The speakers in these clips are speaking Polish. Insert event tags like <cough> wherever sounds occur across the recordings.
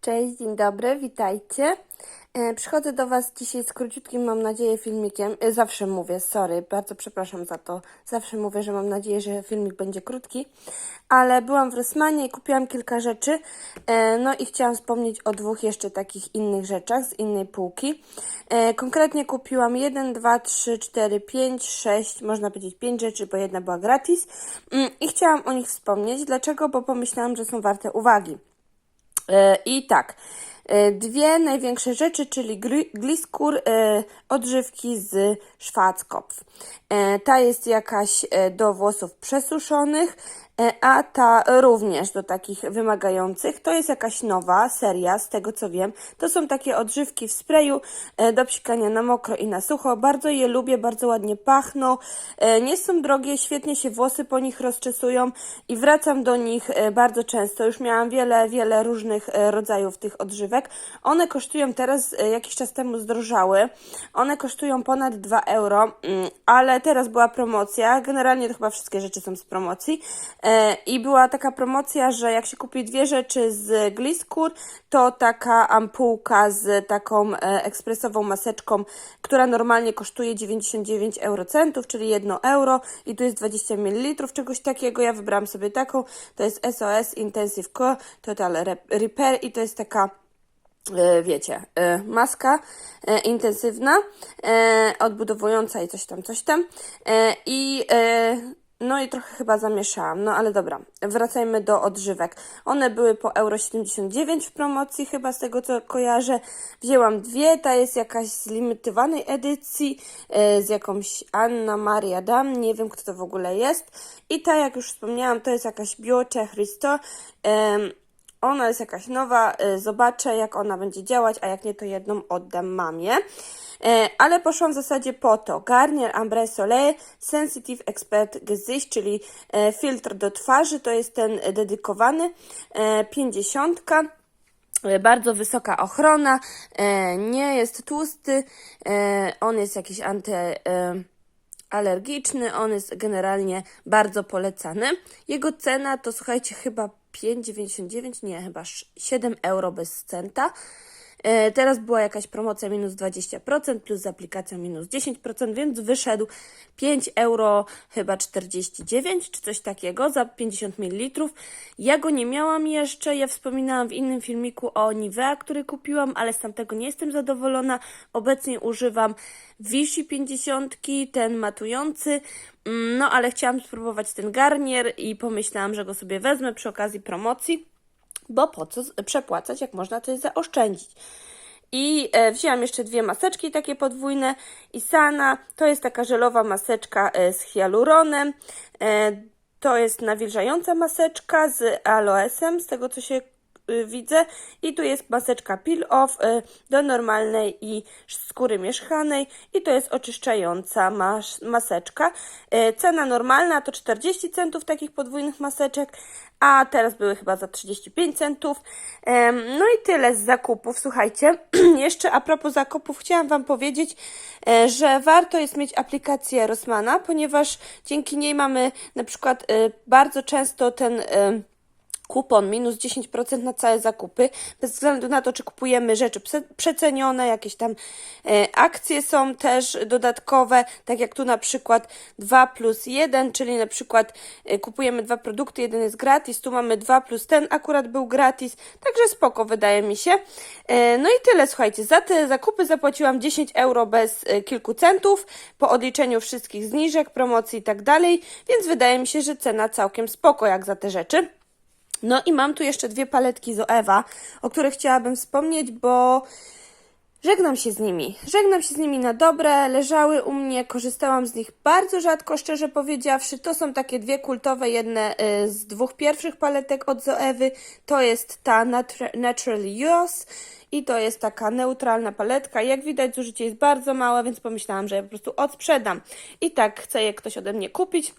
Cześć, dzień dobry, witajcie. E, Przychodzę do Was dzisiaj z króciutkim, mam nadzieję, filmikiem. E, Zawsze mówię, sorry, bardzo przepraszam za to. Zawsze mówię, że mam nadzieję, że filmik będzie krótki. Ale byłam w Rossmanie i kupiłam kilka rzeczy. E, No i chciałam wspomnieć o dwóch jeszcze takich innych rzeczach z innej półki. Konkretnie kupiłam 1, 2, 3, 4, 5, 6, można powiedzieć 5 rzeczy, bo jedna była gratis. Mm, I chciałam o nich wspomnieć. Dlaczego? Bo pomyślałam, że są warte uwagi. I tak, e, dwie największe rzeczy, czyli gliskur e, odżywki z Schwarzkopf. E, Ta jest jakaś do włosów przesuszonych, a ta również do takich wymagających. To jest jakaś nowa seria, z tego co wiem. To są takie odżywki w sprayu e, do psikania na mokro i na sucho. Bardzo je lubię, bardzo ładnie pachną. E, Nie są drogie, świetnie się włosy po nich rozczesują i wracam do nich e, bardzo często. Już miałam wiele, wiele różnych e, rodzajów tych odżywek. One kosztują teraz, e, jakiś czas temu zdrożały. One kosztują ponad 2 euro, mm, ale teraz była promocja. Generalnie to chyba wszystkie rzeczy są z promocji. E, I była taka promocja, że jak się kupi dwie rzeczy z Gliskur, to taka ampułka z taką e, ekspresową maseczką, która normalnie kosztuje 99 eurocentów, czyli 1 euro i tu jest 20 ml czegoś takiego. Ja wybrałam sobie taką, to jest SOS Intensive Core Total Rep- Repair i to jest taka e, wiecie, maska intensywna, odbudowująca i coś tam, coś tam. I no i trochę chyba zamieszałam, no ale dobra, wracajmy do odżywek. One były po euro 79 w promocji, chyba z tego co kojarzę. Wzięłam dwie, ta jest jakaś z limitowanej edycji, e, z jakąś Anna Maria Dam, nie wiem kto to w ogóle jest. I ta, jak już wspomniałam, to jest jakaś Biocze Christo. Em, ona jest jakaś nowa, y, zobaczę jak ona będzie działać, a jak nie to jedną oddam mamie. E, Ale poszłam w zasadzie po to. Garnier Ambre Soleil Sensitive Expert Gesicht, czyli e, filtr do twarzy, to jest ten dedykowany, e, 50. E, Bardzo wysoka ochrona, nie jest tłusty, on jest jakiś anty... alergiczny, on jest generalnie bardzo polecany. Jego cena to słuchajcie chyba 5,99, nie, chyba 7 euro bez centa. E, Teraz była jakaś promocja minus 20%, plus z aplikacją minus 10%, więc wyszedł 5 euro chyba 49 czy coś takiego za 50 ml. Ja go nie miałam jeszcze, ja wspominałam w innym filmiku o Nivea, który kupiłam, ale z tamtego nie jestem zadowolona. Obecnie używam Vichy 50, ten matujący, Mm, no ale chciałam spróbować ten garnier i pomyślałam, że go sobie wezmę przy okazji promocji bo po co przepłacać, jak można coś zaoszczędzić. I e, wzięłam jeszcze dwie maseczki takie podwójne. Isana to jest taka żelowa maseczka e, z hialuronem. E, to jest nawilżająca maseczka z aloesem, z tego co się widzę. I tu jest maseczka peel off y, do normalnej i skóry mieszkanej. I to jest oczyszczająca mas maseczka. Y, Cena normalna to 40 centów takich podwójnych maseczek, a teraz były chyba za 35 centów. No i tyle z zakupów. Słuchajcie, <clears throat> jeszcze a propos zakupów, chciałam Wam powiedzieć, e, że warto jest mieć aplikację Rossmana, ponieważ dzięki niej mamy na przykład e, bardzo często ten. Kupon minus 10% na całe zakupy, bez względu na to, czy kupujemy rzeczy prze- przecenione, jakieś tam e, akcje są też dodatkowe, tak jak tu na przykład 2 plus 1, czyli na przykład e, kupujemy dwa produkty, jeden jest gratis, tu mamy 2 plus ten akurat był gratis, także spoko wydaje mi się. E, no i tyle, słuchajcie, za te zakupy zapłaciłam 10 euro bez kilku centów, po odliczeniu wszystkich zniżek, promocji i tak dalej, więc wydaje mi się, że cena całkiem spoko jak za te rzeczy. No i mam tu jeszcze dwie paletki z Ewa, o których chciałabym wspomnieć, bo żegnam się z nimi. Żegnam się z nimi na dobre, leżały u mnie, korzystałam z nich bardzo rzadko, szczerze powiedziawszy. To są takie dwie kultowe, jedne y, z dwóch pierwszych paletek od Zoewy. To jest ta Natu- Naturally Yours i to jest taka neutralna paletka. Jak widać zużycie jest bardzo małe, więc pomyślałam, że ja po prostu odsprzedam. I tak chce je ktoś ode mnie kupić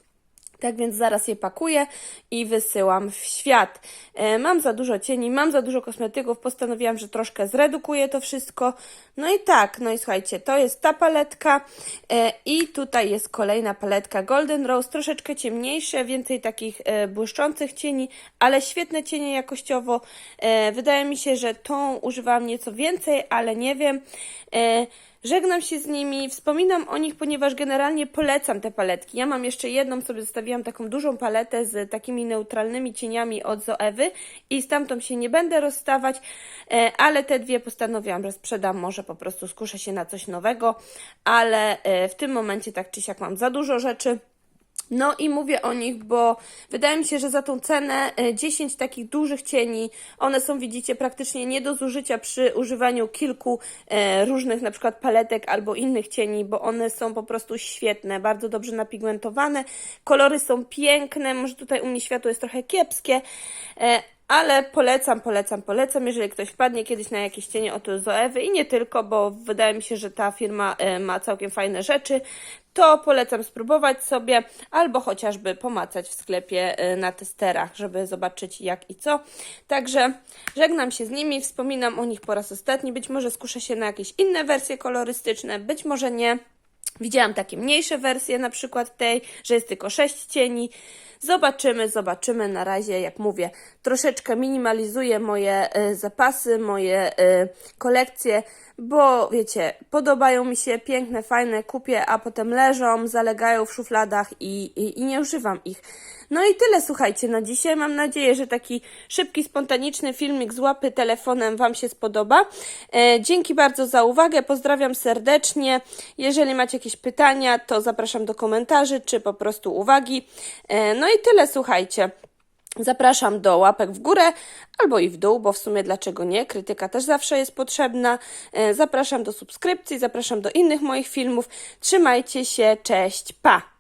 Tak więc zaraz je pakuję i wysyłam w świat. E, mam za dużo cieni, mam za dużo kosmetyków, postanowiłam, że troszkę zredukuję to wszystko. No i tak, no i słuchajcie, to jest ta paletka e, i tutaj jest kolejna paletka Golden Rose, troszeczkę ciemniejsze, więcej takich e, błyszczących cieni, ale świetne cienie jakościowo. Wydaje mi się, że tą używałam nieco więcej, ale nie wiem. Żegnam się z nimi, wspominam o nich, ponieważ generalnie polecam te paletki. Ja mam jeszcze jedną, sobie zostawiłam taką dużą paletę z takimi neutralnymi cieniami od Zoewy i z tamtą się nie będę rozstawać, e, ale te dwie postanowiłam, że sprzedam, może po prostu skuszę się na coś nowego, ale e, w tym momencie tak czy siak mam za dużo rzeczy. No i mówię o nich, bo wydaje mi się, że za tą cenę e, 10 takich dużych cieni, one są, widzicie, praktycznie nie do zużycia przy używaniu kilku e, różnych na przykład paletek albo innych cieni, bo one są po prostu świetne, bardzo dobrze napigmentowane, kolory są piękne, może tutaj u mnie światło jest trochę kiepskie, e, ale polecam, polecam, polecam, jeżeli ktoś wpadnie kiedyś na jakieś cienie od Zoewy i nie tylko, bo wydaje mi się, że ta firma e, ma całkiem fajne rzeczy, to polecam spróbować sobie albo chociażby pomacać w sklepie e, na testerach, żeby zobaczyć jak i co. Także żegnam się z nimi, wspominam o nich po raz ostatni, być może skuszę się na jakieś inne wersje kolorystyczne, być może nie. Widziałam takie mniejsze wersje, na przykład tej, że jest tylko 6 cieni. Zobaczymy, zobaczymy. Na razie, jak mówię, troszeczkę minimalizuję moje e, zapasy, moje e, kolekcje, bo wiecie, podobają mi się piękne, fajne, kupię, a potem leżą, zalegają w szufladach i, i, i nie używam ich. No i tyle, słuchajcie, na dzisiaj. Mam nadzieję, że taki szybki, spontaniczny filmik z łapy telefonem Wam się spodoba. E, dzięki bardzo za uwagę, pozdrawiam serdecznie. Jeżeli macie jakieś pytania, to zapraszam do komentarzy, czy po prostu uwagi. E, no i tyle, słuchajcie. Zapraszam do łapek w górę albo i w dół, bo w sumie dlaczego nie? Krytyka też zawsze jest potrzebna. E, Zapraszam do subskrypcji, zapraszam do innych moich filmów. Trzymajcie się, cześć, pa!